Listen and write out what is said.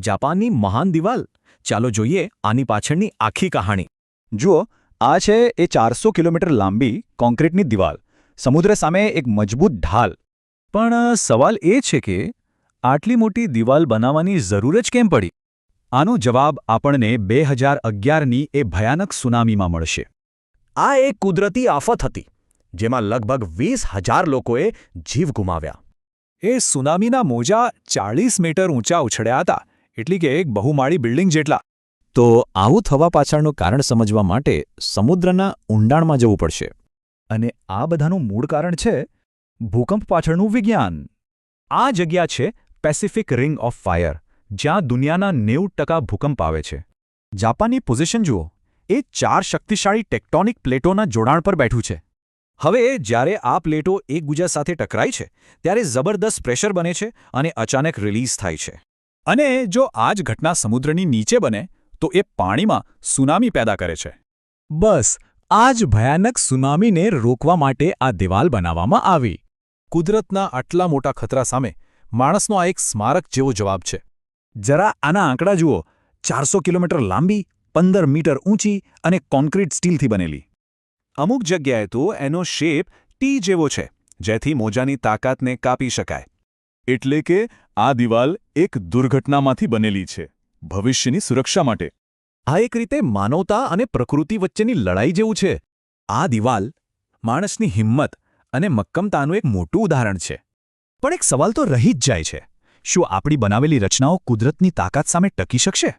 જાપાનની મહાન દિવાલ. ચાલો જોઈએ આની પાછળની આખી કહાણી. જુઓ, આ છે એ ચારસો કિલોમીટર લાંબી કોન્ક્રીટની દિવાલ. સમુદ્ર સામે એક મજબૂત ઢાલ. પણ સવાલ એ છે કે, આટલી મોટી દિવાલ બનાવવાની જરૂર જ કેમ પડી? આનો જવાબ આપણને બે હજાર અગિયારની એ ભયાનક સુનામીમાં મળશે. આ એક કુદરતી આફત હતી, જેમાં લગભગ વીસ હજાર લોકોએ જીવ ગુમાવ્યા. એ સુનામીના મોજા ચાળીસ મીટર ઊંચા ઉછળ્યા હતા. એટલી કે એક બહુમાળી બિલ્ડિંગ જેટલા. તો આવું થવા પાછળનું કારણ સમજવા માટે સમુદ્રના ઊંડાણમાં જવું પડશે. અને આ બધાનું મૂળ કારણ છે ભૂકંપ પાછળનું વિજ્ઞાન. આ જગ્યા છે પેસિફિક રિંગ ઓફ ફાયર જ્યાં દુનિયાના નેવું ટકા ભૂકંપ આવે છે. જાપાનની પોઝિશન જુઓ. એ ચાર શક્તિશાળી ટેક્ટોનિક પ્લેટોના જોડાણ પર બેઠું છે. હવે જ્યારે આ પ્લેટો એકબીજા સાથે ટકરાય છે, ત્યારે જબરદસ્ત પ્રેશર બને છે અને અચાનક રિલીઝ થાય છે. અને જો આ જ ઘટના સમુદ્રની નીચે બને, તો એ પાણીમાં સુનામી પેદા કરે છે. બસ, આ જ ભયાનક સુનામીને રોકવા માટે આ દિવાલ બનાવવામાં આવી. કુદરતના આટલા મોટા ખતરા સામે માણસનો આ એક સ્મારક જેવો જવાબ છે. જરા આના આંકડા જુઓ. ચારસો કિલોમીટર લાંબી, પંદર મીટર ઊંચી અને કોન્ક્રીટ સ્ટીલથી બનેલી. અમુક જગ્યાએ તો એનો શેપ ટી જેવો છે, જેથી મોજાની તાકાતને કાપી શકાય. એટલે કે આ દિવાલ એક દુર્ઘટનામાંથી બનેલી છે, ભવિષ્યની સુરક્ષા માટે. આ એક રીતે માનવતા અને પ્રકૃતિ વચ્ચેની લડાઈ જેવું છે. આ દિવાલ માણસની હિંમત અને મક્કમતાનું એક મોટું ઉદાહરણ છે. પણ એક સવાલ તો રહી જ જાય છે. શું આપણી બનાવેલી રચનાઓ કુદરતની તાકાત સામે ટકી શકશે?